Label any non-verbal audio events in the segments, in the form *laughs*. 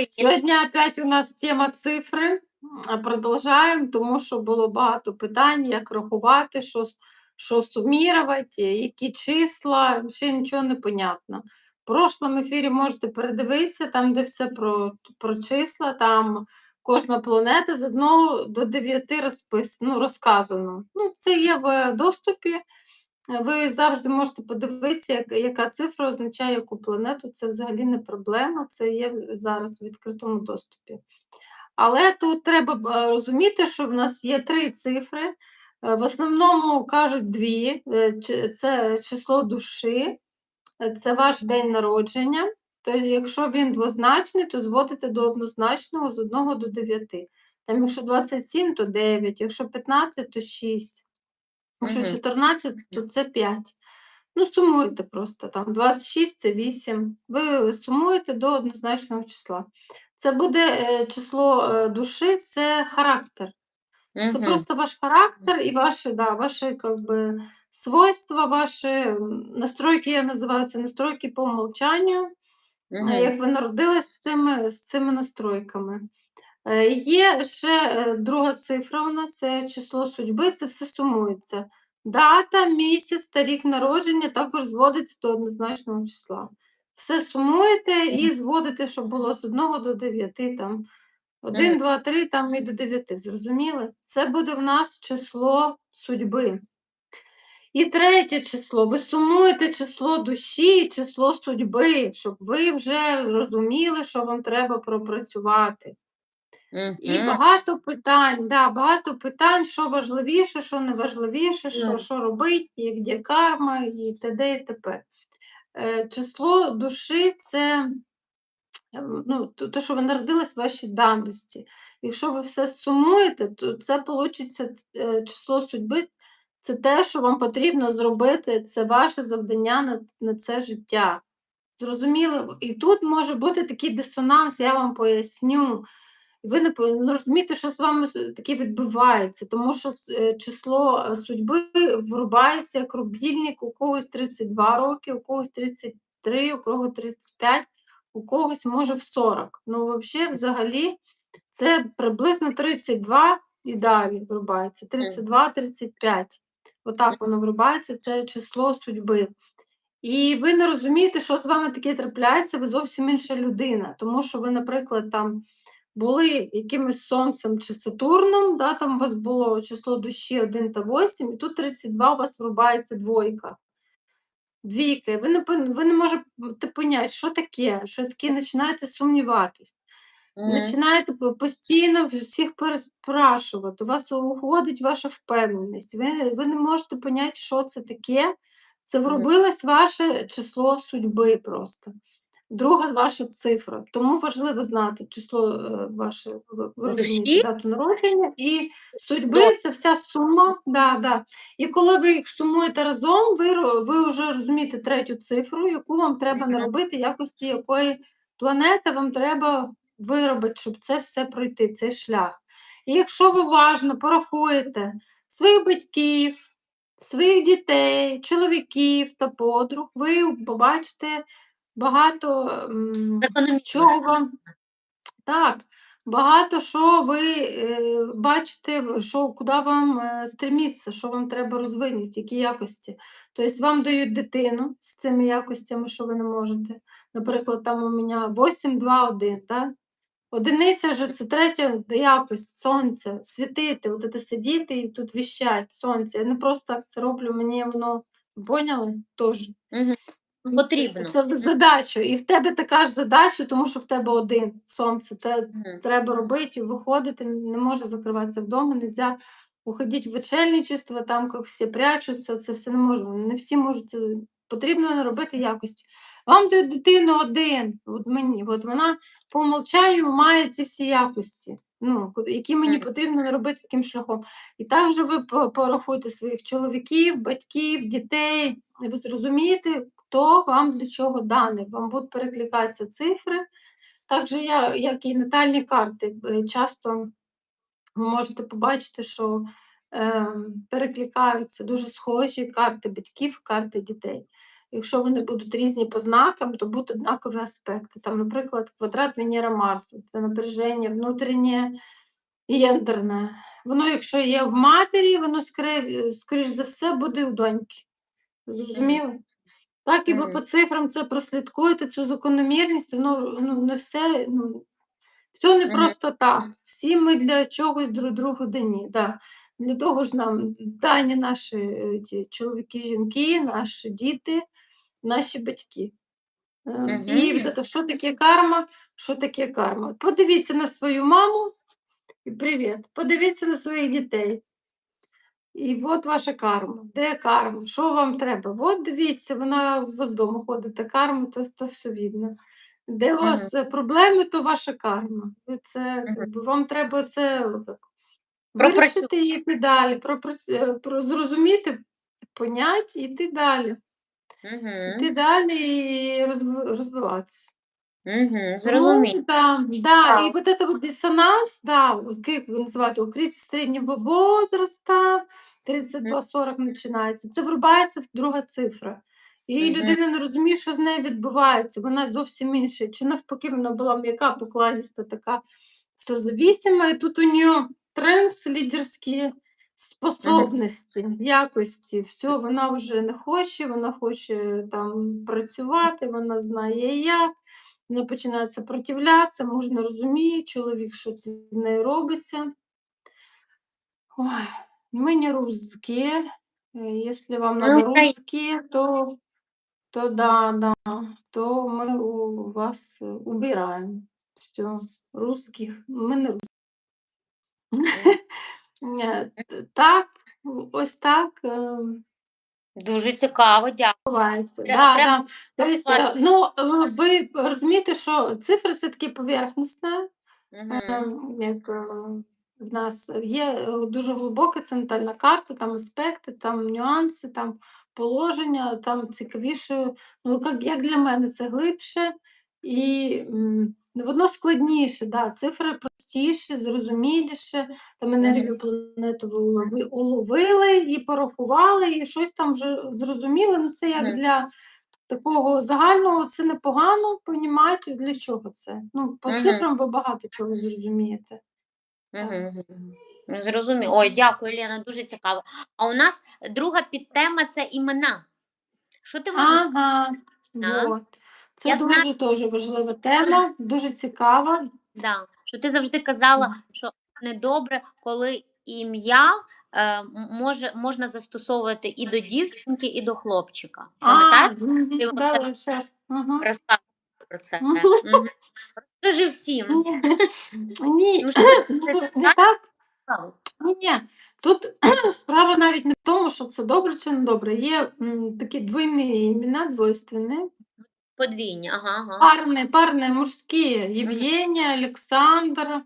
Привіт. Сьогодні опять у нас тема цифри. Продовжаємо, тому що було багато питань, як рахувати, що, що сумірувати, які числа, ще нічого не понятно. В прошлому ефірі можете передивитися, там, де все про, про числа, там кожна планета з 1 до 9 розпис, ну, розказано. Ну, це є в доступі. Ви завжди можете подивитися, як, яка цифра означає яку планету. Це взагалі не проблема, це є зараз в відкритому доступі. Але тут треба е, розуміти, що в нас є три цифри. Е, В основному кажуть дві: Е, це число душі, це ваш день народження. То якщо він двозначний, то зводите до однозначного з 1 до 9. Там, якщо 27, то 9, якщо 15, то 6. Якщо 14, то це 5. Ну, сумуйте просто там 26 це 8. Ви сумуєте до однозначного числа. Це буде е, число е, душі, це характер. Це Мгм. просто ваш характер і ваші, да, ваші как бы, свойства, ваші настройки, я називаю це настройки по умолчанню. Мгм. Як ви народились з цими, з цими настройками. Е, Є ще е, друга цифра у нас число судьби, це все сумується. Дата, місяць та рік народження також зводиться до однозначного числа. Все сумуєте і зводите, щоб було з 1 до 9, там 1, Мгм. 2, 3, там і до 9. Зрозуміли? Це буде в нас число судьби. І третє число. Ви сумуєте число душі і число судьби, щоб ви вже розуміли, що вам треба пропрацювати. І багато питань, да, багато питань, що важливіше, що не важливіше, що, Мгм. що робити, як де карма, і т.д. і т.п. Е, Число душі це ем, ну, то, що ви народились, ваші даності. Якщо ви все сумуєте, то це вийде число судьби, це те, що вам потрібно зробити, це ваше завдання на, на це життя. Зрозуміло? І тут може бути такий дисонанс, я вам поясню. І ви не по- не розумієте, що з вами таке відбувається, тому що е, число е, судьби врубається як рубільник, у когось 32 роки, у когось 33, у кого 35, у когось може в 40. Ну, взагалі, взагалі, це приблизно 32 і далі врубається. 32-35. Отак воно врубається, це число судьби. І ви не розумієте, що з вами таке трапляється, ви зовсім інша людина. Тому що ви, наприклад, там були якимось сонцем чи Сатурном, да, там у вас було число душі 1 та 8, і тут 32 у вас врубається двойка. Двійка. Ви не, ви не можете поняти, що таке, що таке, починаєте сумніватись. Починаєте по- постійно всіх переспрашувати, у вас уходить ваша впевненість. Ви, ви не можете поняти, що це таке. Це вробилось ваше число судьби просто. Друга ваша цифра. Тому важливо знати число е, ваше, ви, ви розумієте, дату народження і судьби це вся сума. Да, да. І коли ви їх сумуєте разом, ви, ви вже розумієте третю цифру, яку вам треба наробити, якості якої планети вам треба виробити, щоб це все пройти, цей шлях. І якщо ви уважно порахуєте своїх батьків, своїх дітей, чоловіків та подруг, ви побачите багато м, чого вам так, багато що ви е, бачите, що, куди вам е, стреміться, що вам треба розвинути, які якості. Тобто вам дають дитину з цими якостями, що ви не можете. Наприклад, там у мене 8, 2, 1, так? Одиниця ж це третя якость сонця, світити, от це сидіти і тут віщать сонце. Я не просто так це роблю, мені воно поняли теж. Мгм. Потрібно. Це в задачу. І в тебе така ж задача, тому що в тебе один сонце. Те Мгм. треба робити, виходити, не може закриватися вдома, не можна уходити в вечельничество, там як всі прячуться, це все не можна. Не всі можуть це. Потрібно робити якості. Вам дають дитину один, от мені, от вона по умолчанню має ці всі якості, ну, які мені потрібно робити таким шляхом. І також ви порахуйте своїх чоловіків, батьків, дітей, ви зрозумієте, хто вам для чого даний. Вам будуть перекликатися цифри. Також я, як і натальні карти, е, часто ви можете побачити, що е, перекликаються дуже схожі карти батьків, карти дітей. якщо вони будуть різні по знакам, то будуть однакові аспекти. Там, наприклад, квадрат Венера Марс, це напряження внутрішнє і ядерне. Воно, якщо є в матері, воно скоріш за все буде у доньки. Зрозуміли? Так, і ви Мгм. по цифрам це прослідкуєте, цю закономірність, воно ну, не все, ну, все не Мгм. просто так. Всі ми для чогось друг другу дані. Да. Для того ж нам дані наші е, ті, чоловіки, жінки, наші діти, наші батьки. Е, І Мгм. от що таке карма? Що таке карма? Подивіться на свою маму і привіт. Подивіться на своїх дітей. І от ваша карма. Де карма? Що вам треба? От дивіться, вона у вас вдома ходить, карма, то, то все видно. Де у вас е, проблеми, то ваша карма. Це, как вам треба це вирішити і йти далі, пропрац- е, про, зрозуміти, понять і йти далі. Йти Мгм. далі і розви- розвиватися. Мгм. Зрозуміло. Ну, да, да. И Так. вот это вот диссонанс, да, вот как у кризис середнього возраста, 32-40 починається, це врубається в друга цифра. І Мгм. людина не розуміє, що з нею відбувається, вона зовсім інша. Чи навпаки, вона була м'яка, покладіста, така созавісима, і тут у нього тренс лідерські способності, якості. Все, вона вже не хоче, вона хоче там працювати, вона знає як. Вона починає сопротивлятися, муж не розуміє, чоловік, що це з нею робиться. Ой, ми не русські. Е, Якщо вам Ми надо русські, то, то да, да, то ми у вас е, убираємо. Все, русських, ми не русські. *laughs* Е, Так, ось так. Дуже цікаво, дякую. Да, треба да. Тобто, е, ну, е, ви розумієте, що цифри це таке поверхностне, Мгм. ем, як е, в нас є е, дуже глибока центральна карта, там аспекти, там нюанси, там положення, там цікавіше. Ну, як, як для мене це глибше і воно складніше, да. цифри простіші, зрозуміліше, там енергію планету ви уловили і порахували, і щось там вже зрозуміли. Ну, це як для такого загального, це непогано понімати, для чого це. Ну, по цифрам ви багато чого зрозумієте. Мгм. Зрозуміло. Ой, дякую, Лена, дуже цікаво. А у нас друга підтема це імена. Що ти можеш Ага. Це Я знаю- дуже теж важлива тема, дуже цікава. Да, що ти завжди казала, що недобре, коли ім'я е, може, можна застосовувати і до дівчинки, і до хлопчика. Пам'ятаєш? Ти оце- про це. Мгм. Мгм. Розкажи всім. Ні, Ну, що не так. цікаво. Ні, ні. Тут *clears throat* справа навіть не в тому, що це добре чи не добре. Є м, такі двойні імена, двойственні, Подвійні, ага, ага. парні, парні мужські. Євгенія, Олександр,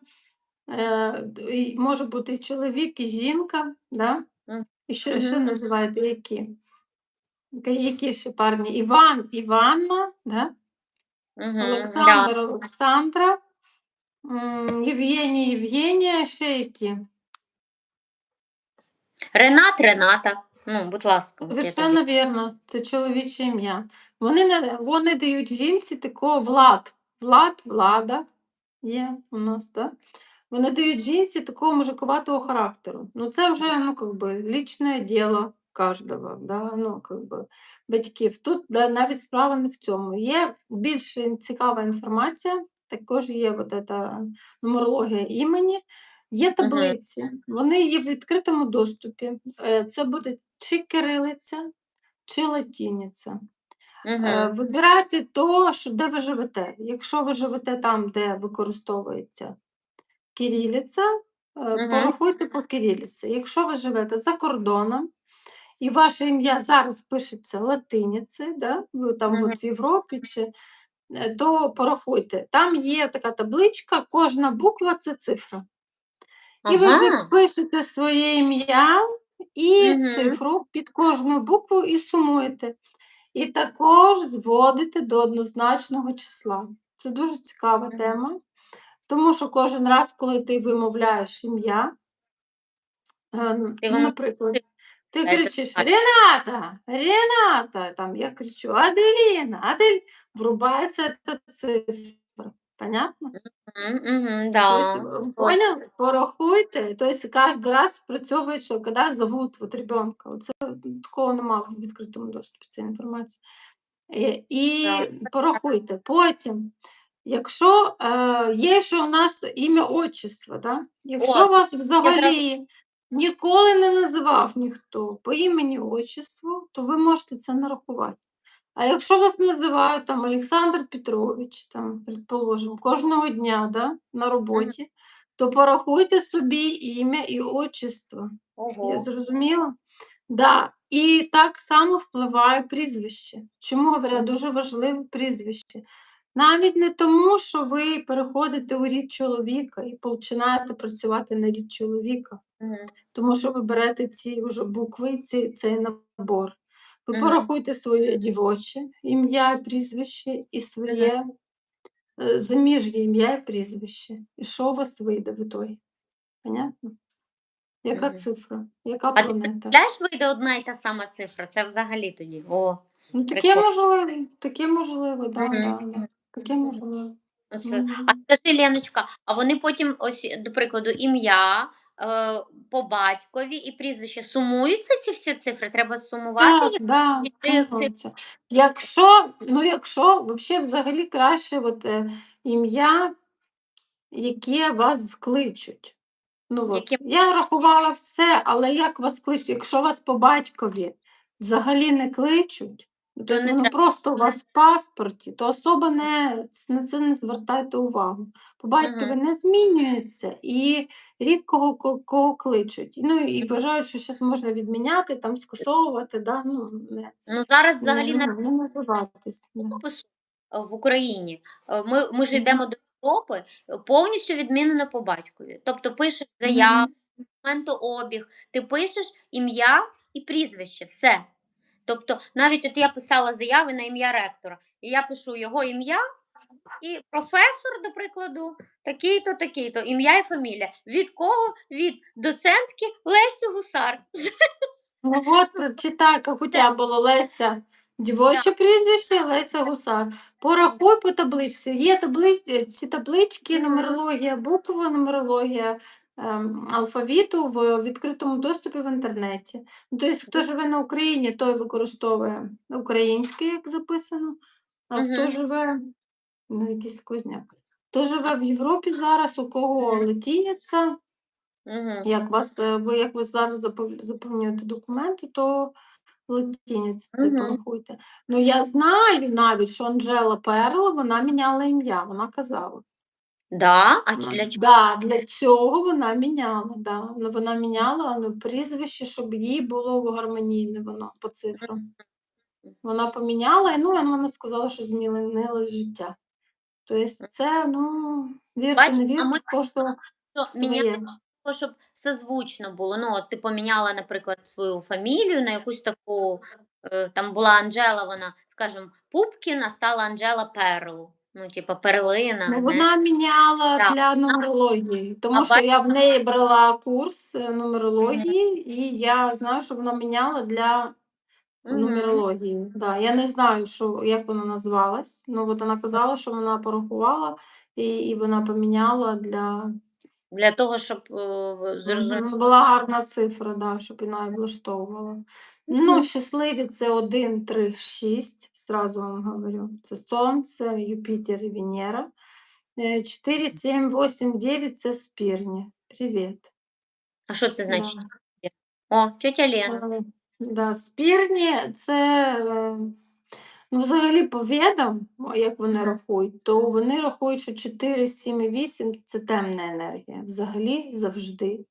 е, і може бути і чоловік, і жінка. Да? І ще Мгм. називаєте які? Які ще парні? Іван, Іванна, да? Мгм, да. Олександр, Олександра, м, Євгенія, Євгенія, ще які? Ренат, Рената. Ну, будь ласка. от я тобі- Совершенно вірно, це чоловіче ім'я. Вони, не- вони дають жінці такого влад. Влад, влада є у нас, так? Вони дають жінці такого мужиковатого характеру. Ну, це вже, ну, как би, лічне діло кожного, да? ну, как би, батьків. Тут да, навіть справа не в цьому. Є більш цікава інформація, також є от ета нумерологія імені, є таблиці, вони є в відкритому доступі. Е, Це буде чи кирилиця, чи латиниця. Е, Мгм. Вибирайте то, що, де ви живете. Якщо ви живете там, де використовується кирилиця, е, Мгм. порахуйте по кирилиці. Якщо ви живете за кордоном, і ваше ім'я зараз пишеться латиницею, да? ви там Мгм. от в Європі, чи, е, то порахуйте. Там є така табличка, кожна буква це цифра. І ви, ви пишете своє ім'я і Мгм. цифру під кожну букву і сумуєте. І також зводите до однозначного числа. Це дуже цікава Мгм. тема, тому що кожен раз, коли ти вимовляєш ім'я, е, Ти ну, наприклад, Ти Е, це кричиш: так. Рената, Рената, там я кричу, Аделіна, Адель, врубається ця цифра. Понятно? Мгм, мгм, То да. есть, э, Вот. понял? Порахуйте. То есть каждый раз спрацьовує, що коли зовут вот ребенка. Оце такого нема в відкритому доступі цієї інформації. Е, І Так. порахуйте. Потім, якщо е, є ще у нас ім'я отчество, да? якщо О, вас зразу- взагалі ніколи не називав ніхто по імені отчеству, то ви можете це нарахувати. А якщо вас називають там Олександр Петрович, там, предположимо, кожного дня да, на роботі, то порахуйте собі ім'я і отчество. Я зрозуміла? Да. І так само впливає прізвище. Чому говорю, Мгм. дуже важливе прізвище. Навіть не тому, що ви переходите у рід чоловіка і починаєте працювати на рід чоловіка, Мгм. тому що ви берете ці вже букви, ці, цей набор. Ви порахуйте своє дівоче ім'я і прізвище і своє е, заміжнє ім'я і прізвище. І що у вас вийде в ітогі? Понятно? Яка цифра? Яка А ти планета? представляєш, вийде одна і та сама цифра? Це взагалі тоді. О, Ну, таке прикольно. можливо, таке можливо, да, Мгм. да, да. Таке можливо. Мгм. А скажи, Леночка, а вони потім, ось, до прикладу, ім'я по батькові і прізвище сумуються ці всі цифри? Треба сумувати Так, їх? да, Чи Якщо, ну якщо взагалі взагалі краще от, е, ім'я, яке вас кличуть. Ну, от, Яке- я рахувала все, але як вас кличуть? Якщо вас по батькові взагалі не кличуть, тобто не треба. просто у вас в паспорті, то особа не, на це не звертайте увагу. По батькові не змінюється і рідкого ко- кого кличуть. Ну і вважають, що зараз можна відміняти, там скасовувати, да? ну, не, Ну зараз не, взагалі на не, не називатись. да. опису е, в Україні. е, Ми, ми ж Мгм. йдемо до Європи, е, повністю відмінено по батькові. Тобто пишеш заяву, Мгм. документообіг, ти пишеш ім'я і прізвище, все. Тобто, навіть от я писала заяви на ім'я ректора, і я пишу його ім'я і професор, до прикладу, такий-то, такий-то, ім'я і фамілія. Від кого? Від доцентки Лесі Гусар. Ну от читай, як у тебе було Леся. Дівоче прізвище Леся Гусар. Порахуй по табличці. Є таблиці, ці таблички, нумерологія, буква нумерологія алфавіту в відкритому доступі в інтернеті. Тобто, хто живе на Україні, той використовує українське, як записано, а хто живе, ну, якийсь сквозняк. Хто живе в Європі зараз, у кого Мгм. латиниця, Мгм. як вас, е, ви, як ви зараз запов- заповнюєте документи, то латиниці Мгм. порахуйте. Ну, я знаю навіть, що Анжела Перла, вона міняла ім'я, вона казала. Да? А для чого? да, для цього вона міняла, да. Ну, вона міняла ну, прізвище, щоб їй було гармонійне воно по цифрам. Вона поміняла, і ну, вона сказала, що змінилось життя. Тобто це, ну, вірте, Бач, не а вірте, ми кожного що міняли своє. того, щоб созвучно було. Ну, от ти поміняла, наприклад, свою фамілію на якусь таку, е, там була Анжела, вона, скажімо, Пупкіна, стала Анжела Перл. Ну, типа перлина. Ну, не? вона міняла Так. для нумерології, тому А що я в неї брала курс е, нумерології, і я знаю, що вона міняла для Мгм. нумерології. Да, я не знаю, що, як вона назвалась. Ну, от вона казала, що вона порахувала і, і вона поміняла для Для того, щоб е, зрозуміти. Мгм, була гарна цифра, да, щоб вона і влаштовувала. Ну, щасливі це 1, 3, 6, зразу вам говорю. Це Сонце, Юпітер і Венера. Е, 4, 7, 8, 9 це спірні. Привіт. А що це Да. значить? О, тетя Лена. Е, Да, спірні це е, ну, взагалі по ведам, як вони рахують, то вони рахують, що 4, 7 і 8 це темна енергія. Взагалі завжди.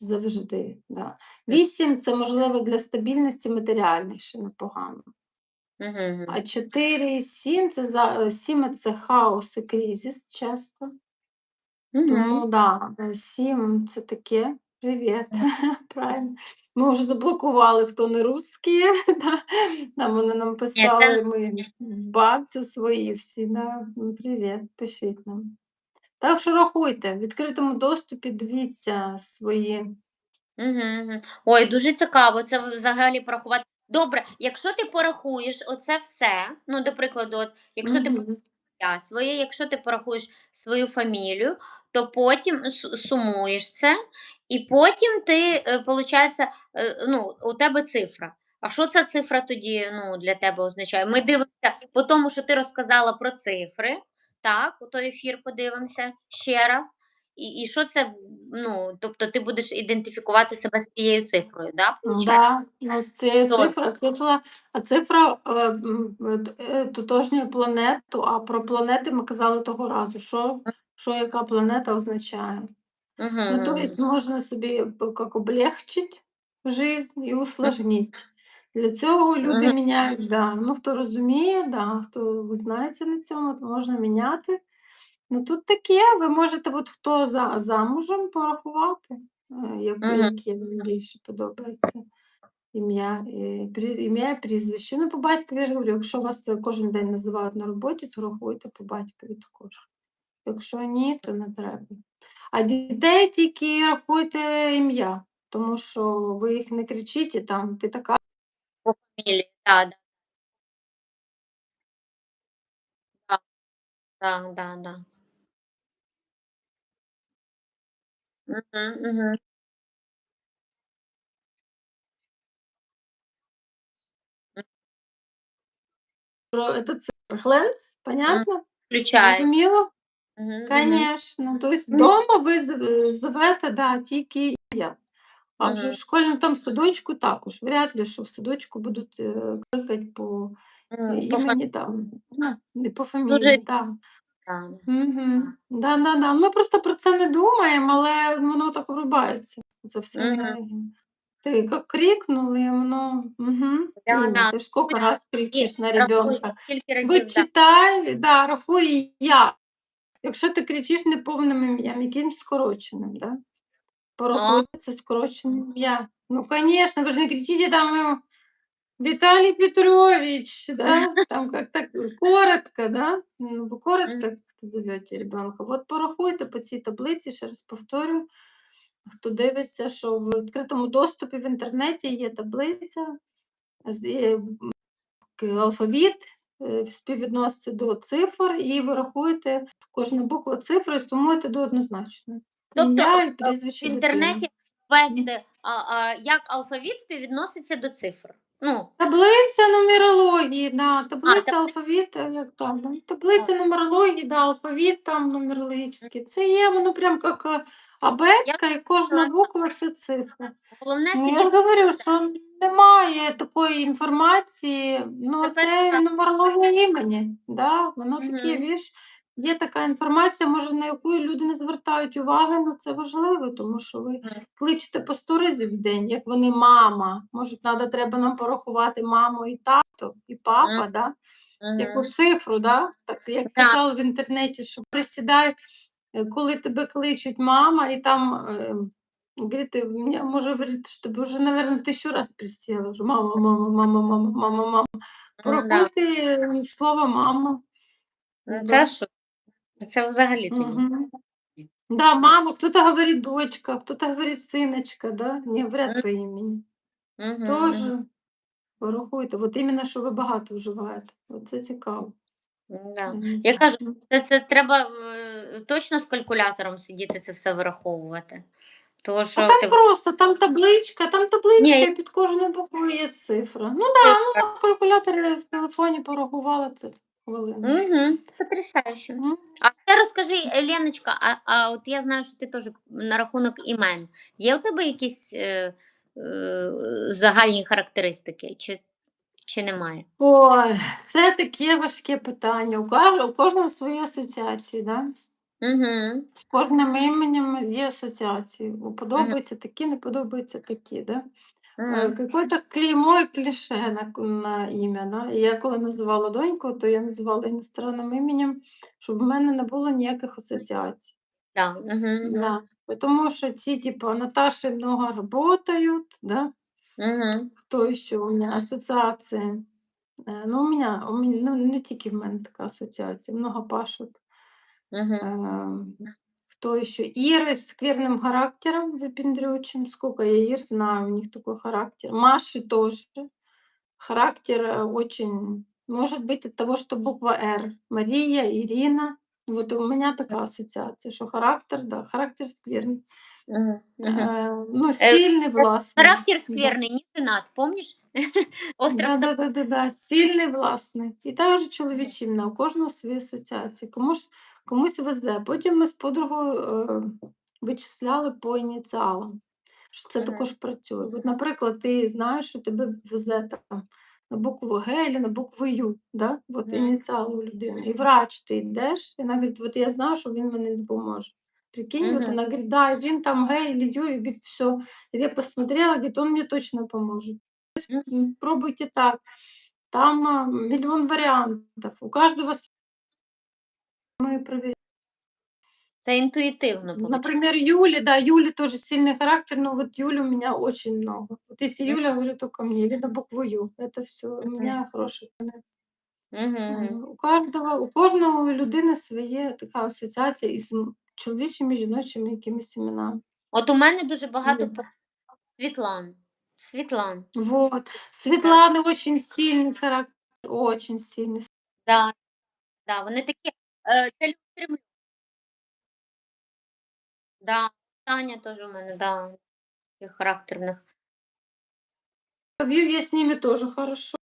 Завжди. Да. 8 це можливо для стабільності матеріальної ще непогано. Угу. А 4 і 7 це за 7 це хаос і кризис часто. Тому да, 7 це таке. Привіт. *laughs* Правильно. Ми вже заблокували, хто не русські. *laughs* Да. Там вони нам писали, ми в бабці свої всі. Да. Привіт, пишіть нам. Так що рахуйте, в відкритому доступі дивіться свої Мгм, мгм. Ой, дуже цікаво це взагалі порахувати. Добре, якщо ти порахуєш оце все, ну, до прикладу, от якщо ти Мгм. ім'я своє, якщо ти порахуєш свою фамілію, то потім су сумуєш це, і потім ти, е, получається, е, ну, у тебе цифра. А що ця цифра тоді, ну, для тебе означає? Ми дивимося по тому, що ти розказала про цифри, так, у той ефір подивимося ще раз. І і що це, ну, тобто ти будеш ідентифікувати себе з тією цифрою, да. Да, ну, з цією То цифра цифра а цифра, е, е, тотожнює планету, а про планети ми казали того разу, що що яка планета означає. Мгм, Ну, то мгм. есть можно собі п как облегчить жизнь і усложнить. Для цього люди Мгм. міняють, да. Ну, хто розуміє, да, хто знається на цьому, то можна міняти. Ну, тут таке, ви можете, от хто за замужем, порахувати, е, як Мгм. яке вам більше подобається ім'я, е, прі ім'я і прізвище. Ну, по батькові я ж говорю, якщо вас е, кожен день називають на роботі, то рахуйте по батькові також. Якщо ні, то не треба. А дітей тільки рахуйте ім'я, тому що ви їх не кричіть, там ти така. По фамілії, да, да. Да. Да, да, да. Мгм, мгм. М. Про это Хленс, М. понятно? Включається. Зрозуміло? Мгм, мгм. Конечно. То есть Мгм. дома ви зв е, звете, да, тільки ім'я. А вже в Мгм. школі, ну, там в садочку також. Вряд ли, що в садочку будуть, е, кликати по е, М, по імені там, ну, не по Дуже фамілії, да. да, да. Мгм. Да-да-да. Ми просто про це не думаємо, але воно так врубається. Це все Мгм. Ти як крикнули, і воно Да, да. Ти ж скільки раз І кричиш на ребенка. скільки разів, да. Вичитай, да, рахуй я. Якщо ти кричиш неповним ім'ям, якимсь скороченим, да? Порахуйте скорочене ім'я. Ну, конечно, ви ж не кричите там ему: "Виталий Петрович", да, *laughs* там как-то коротко, да? Ну, ви коротко Мгм. зовете ребенка. Вот порахуйте по цій таблиці, ще раз повторюю, хто дивиться, що в відкритому доступі в інтернеті є таблиця к алфавіт, е, співвідноситься до цифр, і ви рахуєте кожну букву цифри і сумуєте до однозначної. Тобто, е, в інтернеті ввести, а, а, як алфавіт співвідноситься до цифр. Ну, Таблиця нумерології, да, таблиця табли алфавіт, е, як там, там А. таблиця нумерології, да, алфавіт там нумерологічний. Це є, воно прям як, е, абетка, і кожна буква це цифра. Головне Ну, я ж говорю, що немає такої інформації, ну, Це це нумерологія імені, да, воно таке, віж, є така інформація, може, на яку люди не звертають уваги, ну це важливо, тому що ви кличете по 100 разів в день, як вони мама. Може, надо, треба нам порахувати маму і тато, і папа, да? Яку цифру, да? Так як Да. казали в інтернеті, що присідають, е, коли тебе кличуть мама, і там, е, мене може говорить, що тебе вже, наверно, 1000 раз присіла вже: "Мама, мама, мама, мама, мама, мама". Да. Порахуйте, е, слово мама. Ну, Да. Це взагалі тоді. Мгм. Да, мама, кто-то говорит дочка, кто-то говорит сыночка, да, не М. по імені. Мгм, мгм. Тоже порахуйте. От іменно, що ви багато вживаєте. Оце цікаво. М-да. Мгм. Я кажу, це це треба, е, точно з калькулятором сидіти це все вираховувати. Тому А що там ти просто, там табличка, там табличка, Ні. і під кожною буквою є цифра. Ну да, ну, на калькуляторі в телефоні порахувала це хвилину. Мгм. Потрясающе. А ще розкажи, Леночка, а а от я знаю, що ти теж на рахунок імен. Є у тебе якісь, е, е, загальні характеристики чи чи немає? Ой, це таке важке питання. У каж у кожного свої асоціації, да? Мгм. З кожним іменем є асоціації. Мгм. подобаються такі, не подобаються такі, да? Э, какое-то клеймо и клише на на ім'я, да. І я коли називала доньку, то я називала іностранним іменем, щоб в мене не було ніяких асоціацій. Да. Мгм, мгм. Да. Потому що ці, типа, Наташи много работают, да. Мгм. Хто ще у мене? Асоціації. Е, ну, у мене, у мене, ну, не тільки в мене така асоціація, много Пашок. Мгм. Ем, Кто еще? Иры с скверным характером, выпендрючим. Сколько я Ир знаю, у них такой характер. Маши тоже. Характер э, очень... Может быть от того, что буква Р. Мария, Ирина. Вот у меня такая ассоциация, что характер, да, характер скверный. Мгм, мгм. Э, ну, Э, сильный, властный. Характер Да. скверний, не женат, помніш? *laughs* Остров Соб- Да-да-да-да-да. Сильний, власний. І також чоловічі імена, у кожного свої асоціації. Комусь, комусь везе. Потім ми з подругою е, вичисляли по ініціалам, що це також працює. От, наприклад, ти знаєш, що тебе везе там на букву Г або на букву Ю, да? От Мгм. ініціали у людини. І врач ти йдеш, і вона говорить, от я знаю, що він мені допоможе. Прикинь, от Мгм. вона говорить, да, він там Г або Ю, і говорить, все. Я посмотрела, говорит, он мне точно поможет. Мгм. М, Пробуйте так. Там а, миллион вариантов. У каждого мы проверяем. Це інтуїтивно виходить. Например, Юли, да, Юли тоже сильный характер, но вот Юли у меня очень много. Вот если Мгм. Юля, говорю только мне, или на букву Ю, это все у Мгм. меня хороший конець. Мгм, Е, мгм. У кожного, у кожного людини своє така асоціація із м- чоловічими, жіночими якимись іменами. От у мене дуже багато Да. по- Світлан. Світлан. Вот. Светланы очень сильный характер, очень сильный. Да, да, вони такі е, цілеустремлені. Да, Таня теж у мене, да, такий характер в них. Вив я с ними тоже хорошо.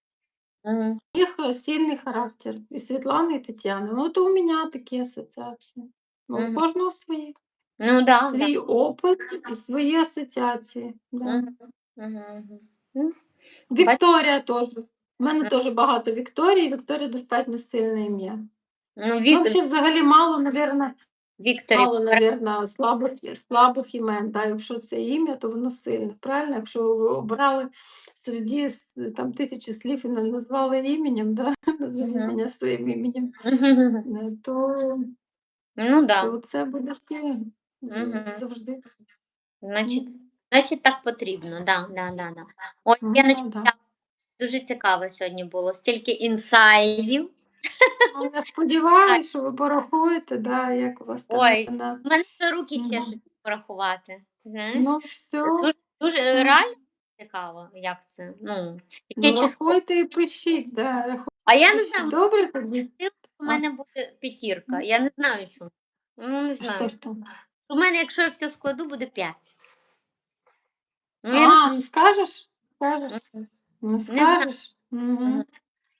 Мгм. У них э, сильный характер. И Светлана, и Татьяна. Ну, это у меня такие ассоциации. Ну, Мгм. у кожного свої. Ну, да, да. Свій опит і свої асоціації. Да. Мгм, мгм, мгм. М, Вікторія теж. У мене Мгм. теж багато Вікторії. Вікторія достатньо сильне ім'я. Ну, Ну, Вік... взагалі, взагалі мало, наверное, Вікторі. мало, наверное, слабих, слабих імен. Да? Якщо це ім'я, то воно сильне. Правильно? Якщо ви обрали серед там, тисячі слів і назвали іменем, да? *laughs* назови Мгм. мене своїм іменем, *laughs* е, то, Ну, да. то це буде сильно. з- Мгм. Завжди. Значить, значить, так потрібно. Да, да, да, да. Ой, Ну, Яночка, да, да. дуже цікаво сьогодні було. Стільки інсайдів. Ну, *laughs* Я сподіваюся, що ви порахуєте, да, як у вас там Ой. У мене вже руки Мгм. чешуть порахувати. Знаєш? Ну, все. Дуже, дуже е, реально цікаво, як це. Ну, Ну, яке число. рахуйте і пишіть, да, рахуйте. А я не пишіть. знаю, Добре тоді? у мене буде п'ятірка. Я не знаю чому. Ну, не знаю. Що ж там? У мене, якщо я все складу, буде п'ять. Ну, я не А, ну скажеш? Скажеш? Ну, знаю. скажеш. Угу. Мгм.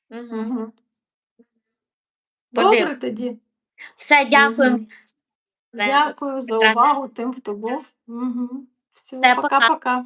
Мгм. Добре тоді. Все, дякуємо. Мгм. Дякую за увагу тим, хто був. Угу. Все, Все, пока. пока-пока.